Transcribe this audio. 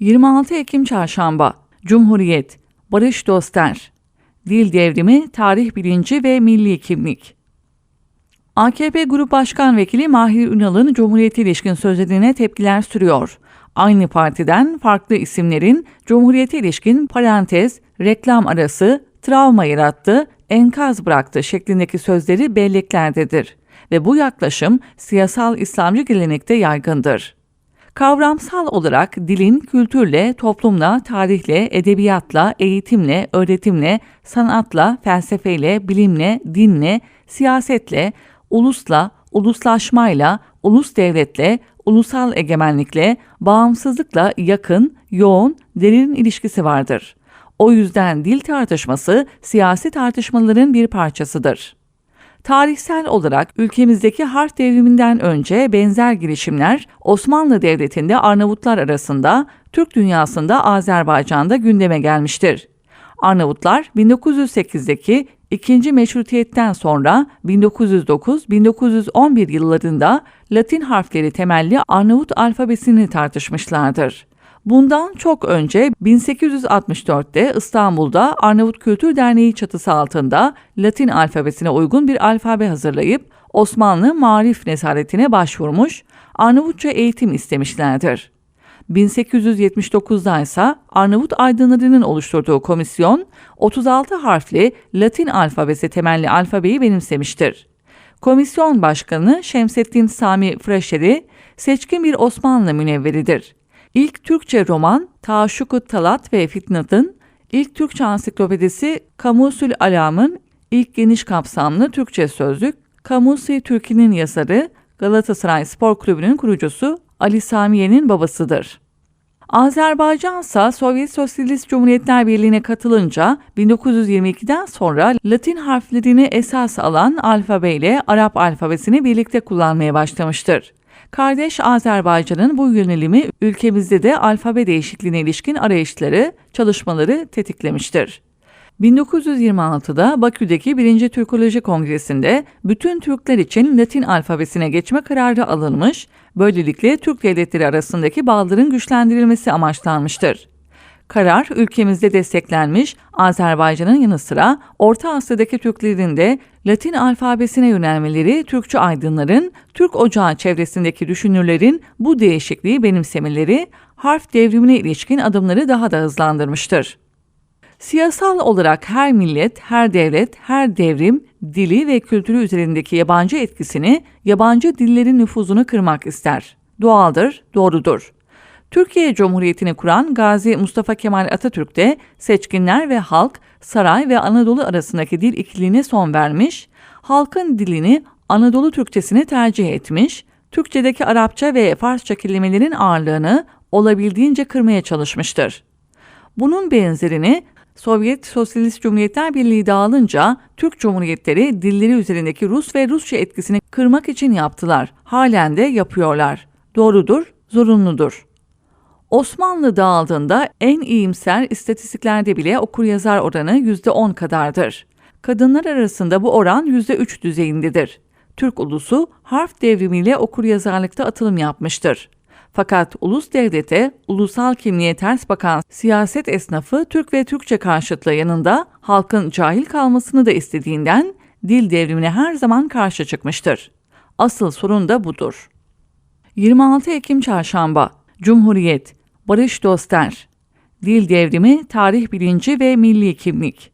26 Ekim Çarşamba Cumhuriyet Barış Doster Dil Devrimi Tarih Bilinci ve Milli Kimlik AKP Grup Başkan Vekili Mahir Ünal'ın Cumhuriyet'e ilişkin sözlerine tepkiler sürüyor. Aynı partiden farklı isimlerin Cumhuriyet'e ilişkin parantez, reklam arası, travma yarattı, enkaz bıraktı şeklindeki sözleri belleklerdedir ve bu yaklaşım siyasal İslamcı gelenekte yaygındır. Kavramsal olarak dilin kültürle, toplumla, tarihle, edebiyatla, eğitimle, öğretimle, sanatla, felsefeyle, bilimle, dinle, siyasetle, ulusla, uluslaşmayla, ulus devletle, ulusal egemenlikle, bağımsızlıkla yakın, yoğun, derin ilişkisi vardır. O yüzden dil tartışması siyasi tartışmaların bir parçasıdır. Tarihsel olarak ülkemizdeki harf devriminden önce benzer girişimler Osmanlı Devleti'nde Arnavutlar arasında, Türk dünyasında Azerbaycan'da gündeme gelmiştir. Arnavutlar 1908'deki ikinci meşrutiyetten sonra 1909-1911 yıllarında Latin harfleri temelli Arnavut alfabesini tartışmışlardır. Bundan çok önce 1864'te İstanbul'da Arnavut Kültür Derneği çatısı altında Latin alfabesine uygun bir alfabe hazırlayıp Osmanlı Marif Nezaretine başvurmuş, Arnavutça eğitim istemişlerdir. 1879'da ise Arnavut aydınlarının oluşturduğu komisyon 36 harfli Latin alfabesi temelli alfabeyi benimsemiştir. Komisyon başkanı Şemsettin Sami Freşeri seçkin bir Osmanlı münevveridir. İlk Türkçe roman Taşşuk-u Talat ve Fitnat'ın, ilk Türkçe ansiklopedisi Kamusül Alam'ın ilk geniş kapsamlı Türkçe sözlük, Kamusi Türki'nin yazarı, Galatasaray Spor Kulübü'nün kurucusu Ali Samiye'nin babasıdır. Azerbaycan ise Sovyet Sosyalist Cumhuriyetler Birliği'ne katılınca 1922'den sonra Latin harflerini esas alan alfabe ile Arap alfabesini birlikte kullanmaya başlamıştır. Kardeş Azerbaycan'ın bu yönelimi ülkemizde de alfabe değişikliğine ilişkin arayışları, çalışmaları tetiklemiştir. 1926'da Bakü'deki 1. Türkoloji Kongresi'nde bütün Türkler için Latin alfabesine geçme kararı alınmış, böylelikle Türk devletleri arasındaki bağların güçlendirilmesi amaçlanmıştır. Karar ülkemizde desteklenmiş, Azerbaycan'ın yanı sıra Orta Asya'daki Türklerin de Latin alfabesine yönelmeleri Türkçü aydınların, Türk Ocağı çevresindeki düşünürlerin bu değişikliği benimsemeleri harf devrimine ilişkin adımları daha da hızlandırmıştır. Siyasal olarak her millet, her devlet, her devrim dili ve kültürü üzerindeki yabancı etkisini, yabancı dillerin nüfuzunu kırmak ister. Doğaldır, doğrudur. Türkiye Cumhuriyeti'ni kuran Gazi Mustafa Kemal Atatürk de seçkinler ve halk, saray ve Anadolu arasındaki dil ikiliğine son vermiş, halkın dilini Anadolu Türkçesini tercih etmiş, Türkçedeki Arapça ve Farsça kelimelerin ağırlığını olabildiğince kırmaya çalışmıştır. Bunun benzerini Sovyet Sosyalist Cumhuriyetler Birliği dağılınca Türk Cumhuriyetleri dilleri üzerindeki Rus ve Rusça etkisini kırmak için yaptılar. Halen de yapıyorlar. Doğrudur, zorunludur. Osmanlı dağıldığında en iyimser istatistiklerde bile okuryazar oranı %10 kadardır. Kadınlar arasında bu oran %3 düzeyindedir. Türk ulusu harf devrimiyle okuryazarlıkta atılım yapmıştır. Fakat ulus devlete, ulusal kimliğe ters bakan siyaset esnafı Türk ve Türkçe karşıtlığı yanında halkın cahil kalmasını da istediğinden dil devrimine her zaman karşı çıkmıştır. Asıl sorun da budur. 26 Ekim Çarşamba Cumhuriyet Barış Doster. Dil Devrimi Tarih Bilinci ve Milli Kimlik